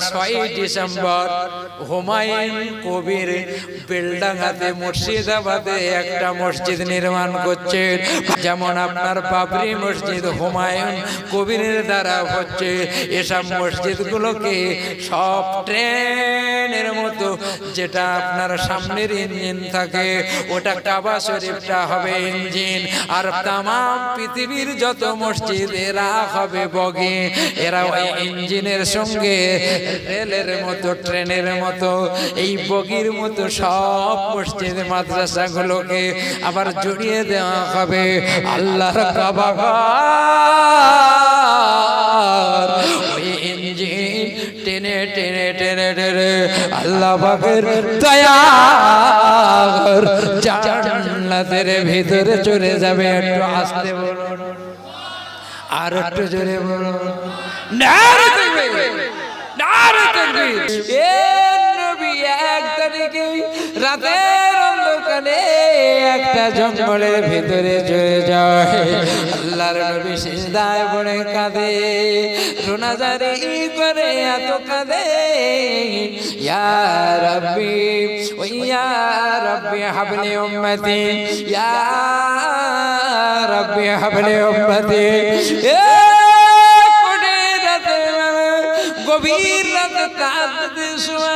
ছয়ই ডিসেম্বর হুমায়ুন কবির বেলডাঙ্গাতে মুর্শিদাবাদে একটা মসজিদ নির্মাণ করছে। যেমন আপনার বাবরি মসজিদ হুমায়ুন কবিরের দ্বারা হচ্ছে। এসব মসজিদগুলোকে সব ট্রেনের মতো যেটা আপনার সামনের ইঞ্জিন থাকে, ওটা কাবা শরীফটা হবে ইঞ্জিন। আর তাম পৃথিবীর যত মসজিদ, এরা হবে বগি। এরা ওই ইঞ্জিনের সঙ্গে রেলের মতো, ট্রেনের মতো, এই বগির মতো সব মসজিদ, মাদ্রাসাগুলোকে আবার জড়িয়ে দেওয়া হবে। আল্লাহর কাবা টেনে টেনে টেনে আল্লাহ পাকের দয়া জান্নাতের ভিতরে চলে যাবে, একটু আসতে বলুন। আর একটু জোরে বলুন। নারে তাকবীর নারে তাকবীর এ নবী এক তারিখে রাতের একটা জঙ্গলের ভিতরে চলে যায় আল্লাহর নবী সিজদায় পড়ে কাঁদে। রোনাজারি করে এত কাঁদে। ইয়া রাব্বি, ও ইয়া রাব্বি হাবলি উম্মতি, ইয়া রাব্বি হাবলি উম্মতি। এ কোটে রাতে গভীর রাতে কাঁদতে সময়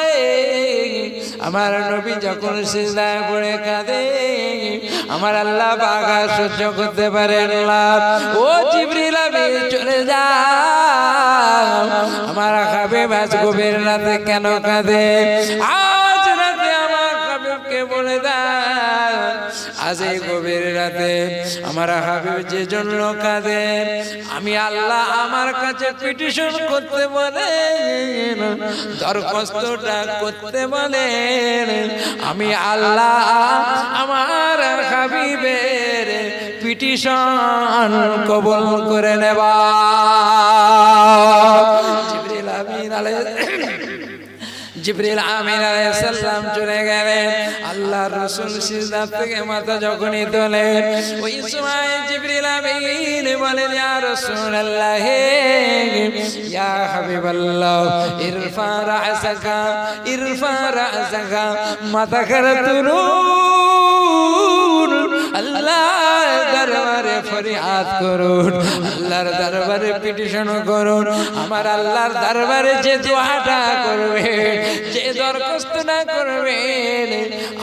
আমার নবী যখন সিজদায় পড়ে কাঁদে, আমার আল্লাহ বাঘা সহ্য করতে পারে ও জিবরিল আমি চলে যা আমার খাবে বাস গভীর রাতে কেন কাঁদে? আজ রাতে আমার হাবিবকে বলে দেয় আজ এই গভীর রাতে আমার হাবিব যে জন্য কাঁদে আমি আল্লাহ আমার কাছে পিটিশন করতে বলেন। দরখাস্তটা করতে বলেন। আমি আল্লাহ আমার হাবিবের পিটিশন কবল করে নেবা জিবরিল আমিন আলাইহিস জিবরিল আমিন আলাইহিস সালাম চলে গেলেন। আল্লাহর রাসূল সিজদা থেকে মাথা যখনই তোলেন ওই সময় জিবরিল আমিন বলেন ইয়া রাসূলুল্লাহ ইয়া হাবিবাল্লাহ ইরফা রাসাকা ইরফা রাসাকা মাথা করে তুলুন ফরিয়াদ করুন, আল্লাহর দরবারে পিটিশন করুন, আমার আল্লাহর দরবারে যে দোয়াটা করবে যে দরখাস্ত না করবেন,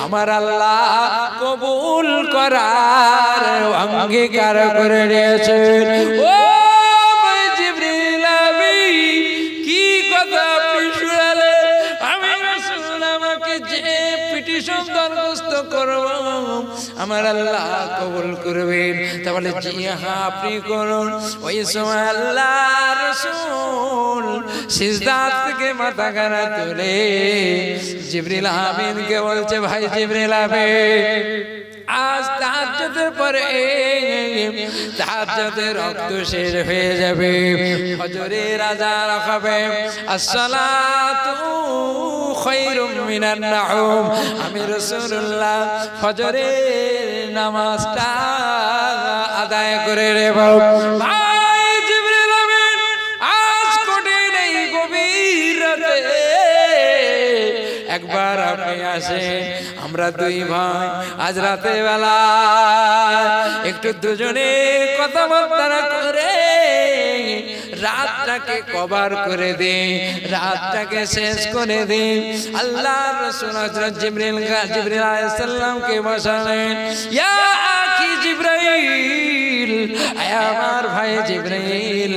আমার আল্লাহ কবুল করার অঙ্গীকার করে নিয়েছেন ও পিটিশন দরখাস্ত করব। আমার আল্লাহ কবুল করবেন। তাহলে জি হ্যাঁ আপনি করুন। ওই সময় আল্লাহ রসুল সিজদাত থেকে মাথা কানা তুলে জিবরিল আমিনকে বলছে, ভাই জিবরিল আমিন। আজ তাহাজ্জুদের পরে তাহাজ্জুদের রক্ত শেষ হয়ে যাবে। ফজরের আজান হবে আসসালাতু খায়রুম মিনান নাউম আমি রাসূলুল্লাহ ফজরের নামাজটা আদায় করে নেব। ভাই জিবরিল আমিন, আজ কঠিন নেই গভীর রাতে একবার আপনি আসেন আমরা দুই ভাই আজ রাতে বেলা একটু দুজনে কথাবার্তা করে রাতটাকে কভার করে দিন রাতটাকে শেষ করে দিন। আল্লাহ রসুল হযরত জিবরিল জিবরিল আলাইহিস সালামকে বসালেন ইয়া আখি জিবরাইল আমার ভাই জিবরাইল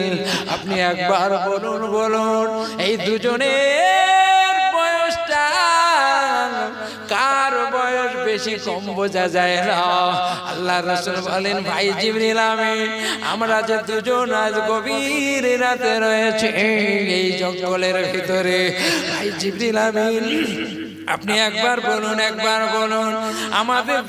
আপনি একবার বলুন বলুন এই দুজনের বেশি কম বোঝা যায় না। আল্লাহ রসুল বলেন, ভাই জিবরিল আমি আমরা যে দুজন আজ গভীর রাতে রয়েছে এই জঙ্গলের ভিতরে। ভাই জিবরিল আমি আপনি একবার বলুন একবার বলুন, আমাদের